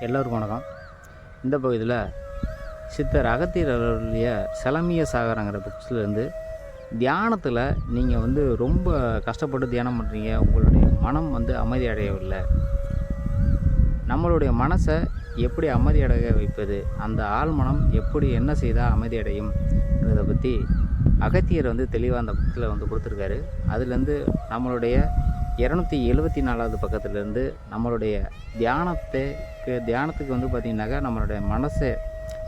எல்லோருக்கும் வணக்கம். இந்த பகுதியில் சித்தர் அகத்தியர் அவர்களுடைய சலமிய சாகரங்கிற புக்ஸ்லேருந்து தியானத்தில் நீங்கள் வந்து ரொம்ப கஷ்டப்பட்டு தியானம் பண்ணுறீங்க உங்களுடைய மனம் வந்து அமைதி அடையவில்லை. நம்மளுடைய மனசை எப்படி அமைதி அடைய வைப்பது? அந்த ஆழ்மனம் எப்படி என்ன செய்தால் அமைதி அடையும்? பற்றி அகத்தியர் வந்து தெளிவாக அந்த புக்கில் வந்து கொடுத்துருக்காரு. அதுலேருந்து நம்மளுடைய இரநூத்தி எழுபத்தி நாலாவது பக்கத்துலேருந்து நம்மளுடைய தியானத்துக்கு தியானத்துக்கு வந்து பார்த்திங்கனாக்கா நம்மளுடைய மனசை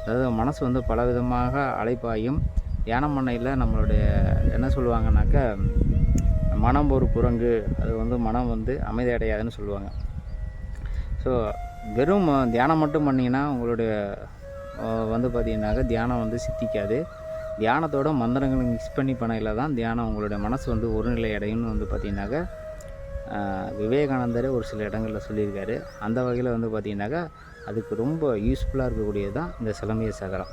அதாவது மனசு வந்து பல விதமாக அழைப்பாயும் தியானம் பண்ணையில் நம்மளுடைய என்ன சொல்லுவாங்கனாக்கா மனம் ஒரு குரங்கு அது வந்து மனம் வந்து அமைதி அடையாதுன்னு சொல்லுவாங்க. ஸோ வெறும் தியானம் மட்டும் பண்ணிங்கன்னா உங்களுடைய வந்து பார்த்திங்கனாக்கா தியானம் வந்து சித்திக்காது. தியானத்தோட மந்திரங்களை மிக்ஸ் பண்ணி பண்ணையில் தான் தியானம் உங்களுடைய மனசு வந்து ஒருநிலை அடையும்னு வந்து பார்த்திங்கனாக்கா விவேகானந்தரே ஒரு சில இடங்களில் சொல்லியிருக்காரு. அந்த வகையில் வந்து பார்த்தீங்கன்னாக்கா அதுக்கு ரொம்ப யூஸ்ஃபுல்லாக இருக்கக்கூடியது தான் இந்த சிலம்பிய சகரம்.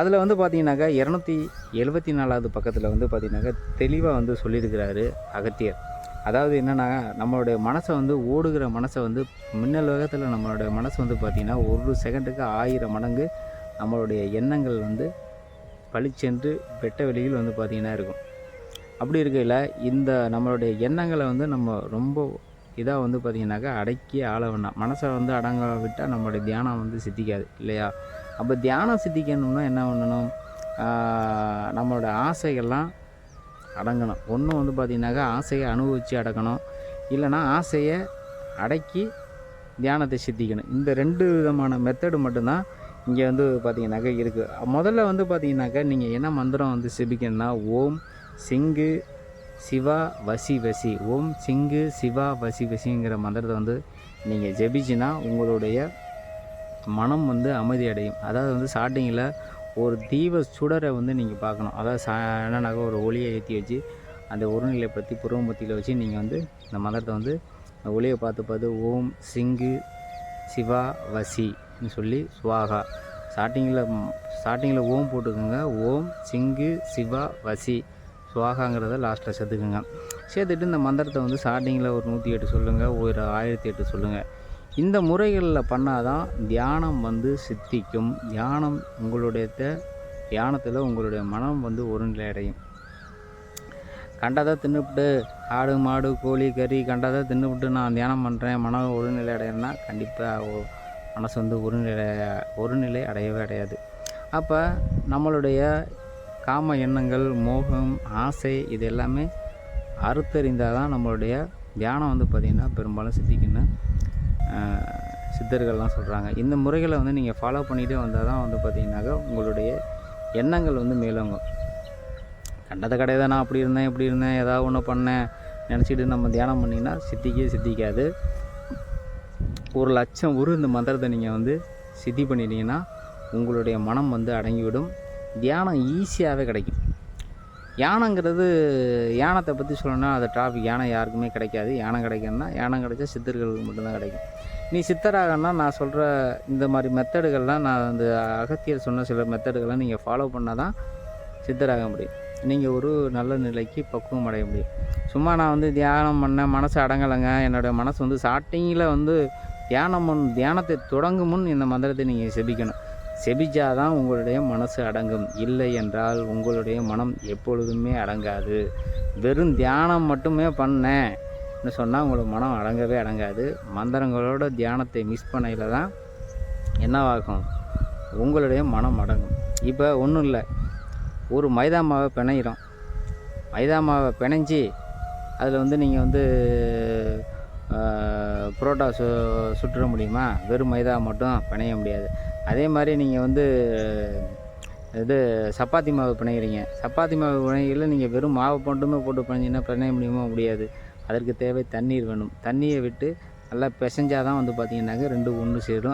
அதில் வந்து பார்த்திங்கனாக்கா இரநூத்தி எழுபத்தி நாலாவது பக்கத்தில் வந்து பார்த்தீங்கன்னாக்கா தெளிவாக வந்து சொல்லியிருக்கிறாரு அகத்தியர். அதாவது என்னென்னா நம்மளுடைய மனசை வந்து ஓடுகிற மனசை வந்து மின்னல் வேகத்தில் நம்மளுடைய மனசு வந்து பார்த்திங்கன்னா ஒரு செகண்டுக்கு ஆயிரம் மடங்கு நம்மளுடைய எண்ணங்கள் வந்து பளிச்சென்று வெட்ட வெளியில் வந்து பார்த்திங்கன்னா இருக்கும். அப்படி இருக்கையில் இந்த நம்மளுடைய எண்ணங்களை வந்து நம்ம ரொம்ப இதாக வந்து பார்த்திங்கனாக்கா அடக்கி ஆள வேண்டாம். மனசை வந்து அடங்க விட்டால் நம்மளுடைய தியானம் வந்து சித்திக்காது இல்லையா? அப்போ தியானம் சித்திக்கணும்னா என்ன பண்ணணும்? நம்மளோட ஆசைகள்லாம் அடங்கணும். ஒன்று வந்து பார்த்திங்கனாக்கா ஆசையை அனுபவித்து அடக்கணும். இல்லைன்னா ஆசையை அடக்கி தியானத்தை சித்திக்கணும். இந்த ரெண்டு விதமான மெத்தடு மட்டும்தான் இங்கே வந்து பார்த்திங்கனாக்கா இருக்குது முதல்ல வந்து பார்த்திங்கனாக்கா நீங்கள் என்ன மந்திரம் வந்து சிபிக்கணும்னா ஓம் சிங்கு சிவா வசி வசி. ஓம் சிங்கு சிவா வசி வசிங்கிற மந்திரத்தை வந்து நீங்கள் ஜெபிச்சின்னா உங்களுடைய மனம் வந்து அமைதி அடையும். அதாவது வந்து ஸ்டார்டிங்கில் ஒரு தீப சுடரை வந்து நீங்கள் பார்க்கணும். அதாவது சா என்னன்னாக்கா ஒரு ஒளியை ஏற்றி வச்சு அந்த ஒருநிலைப்படுத்தி புருவமத்தியில் வச்சு நீங்கள் வந்து இந்த மந்திரத்தை வந்து அந்த ஒளியை பார்த்து பார்த்து ஓம் சிங்கு சிவா வசின்னு சொல்லி சுவாகா. ஸ்டார்டிங்கில் ஸ்டார்டிங்கில் ஓம் போட்டுக்கோங்க. ஓம் சிங்கு சிவா வசி. சுவாகாங்கிறத லாஸ்ட்டில் சேர்த்துக்குங்க. சேர்த்துட்டு இந்த மந்திரத்தை வந்து ஸ்டார்டிங்கில் ஒரு நூற்றி எட்டு சொல்லுங்கள் ஒரு ஆயிரத்தி எட்டு சொல்லுங்கள் இந்த முறைகளில் பண்ணாதான் தியானம் வந்து சித்திக்கும். தியானம் உங்களுடைய தியானத்தில் உங்களுடைய மனம் வந்து ஒருநிலை அடையும் கண்டதை தின்னுபிட்டு ஆடு மாடு கோழி கறி கண்டதை தின்னுபிட்டு நான் தியானம் பண்ணுறேன் மனம் ஒருநிலை அடையணும்னா கண்டிப்பாக மனசு வந்து ஒருநிலை ஒருநிலை அடையவே அடையாது. அப்போ நம்மளுடைய காம எண்ணங்கள் மோகம் ஆசை இது எல்லாமே அறுத்தறிந்தால் தான் நம்மளுடைய தியானம் வந்து பார்த்திங்கன்னா பெரும்பாலும் சித்திக்குன்னு சித்தர்கள்லாம் சொல்கிறாங்க இந்த முறைகளை வந்து நீங்கள் ஃபாலோ பண்ணிகிட்டே வந்தால் தான் வந்து பார்த்திங்கனாக்கா உங்களுடைய எண்ணங்கள் வந்து மேலோங்கும். கண்டத கடையை நான் அப்படி இருந்தேன் இப்படி இருந்தேன் ஏதாவது ஒன்று பண்ணேன் நினச்சிட்டு நம்ம தியானம் பண்ணிங்கன்னா சித்திக்கே சித்திக்காது. ஒரு லட்சம் ஒரு இந்த மந்திரத்தை நீங்கள் வந்து சித்தி பண்ணிட்டீங்கன்னா உங்களுடைய மனம் வந்து அடங்கிவிடும். தியானம் ஈஸியாகவே கிடைக்கும். யானைங்கிறது யானத்தை பற்றி சொல்லணும்னா அது டாபிக் யானை யாருக்குமே கிடைக்காது. யானை கிடைக்கணும்னா யானை கிடைச்சா சித்தர்களுக்கு மட்டும்தான் கிடைக்கும். நீ சித்தராகனா நான் சொல்கிற இந்த மாதிரி மெத்தடுகள்லாம் நான் அந்த அகத்தியர் சொன்ன சில மெத்தடுகள்லாம் நீங்கள் ஃபாலோ பண்ணால் தான் சித்தராக முடியும். நீங்கள் ஒரு நல்ல நிலைக்கு பக்குவம் அடைய முடியும். சும்மா நான் வந்து தியானம் பண்ணேன் மனசு அடங்கலைங்க. என்னோடய மனசு வந்து ஸ்டார்டிங்கில் வந்து தியானம் முன் தியானத்தை தொடங்கும் முன் இந்த மந்திரத்தை நீங்கள் செபிக்கணும். செபிச்சாதான் உங்களுடைய மனசு அடங்கும். இல்லை என்றால் உங்களுடைய மனம் எப்பொழுதுமே அடங்காது. வெறும் தியானம் மட்டுமே பண்ணேன்னு சொன்னால் உங்களுக்கு மனம் அடங்கவே அடங்காது. மந்திரங்களோட தியானத்தை மிஸ் பண்ணையில் தான் என்னவாகும்? உங்களுடைய மனம் அடங்கும். இப்போ ஒன்றும் இல்லை. ஒரு மைதா மாவை பிணையிறோம். மைதா மாவை பிணைஞ்சி அதில் வந்து நீங்கள் வந்து புரோட்டா சு சுட்டுற முடியுமா? வெறும் மைதா மட்டும் பிணைய முடியாது. அதே மாதிரி நீங்கள் வந்து இது சப்பாத்தி மாவு பிணைகிறீங்க சப்பாத்தி மாவு பிணையில் நீங்கள் வெறும் மாவு மட்டுமே போட்டு பிணைஞ்சிங்கன்னா பிணைய முடியுமா முடியாது. அதற்கு தேவை தண்ணீர் வேணும். தண்ணியை விட்டு நல்லா பிசைஞ்சாதான் வந்து பார்த்திங்கன்னாக்க ரெண்டு ஒன்று சேரும்.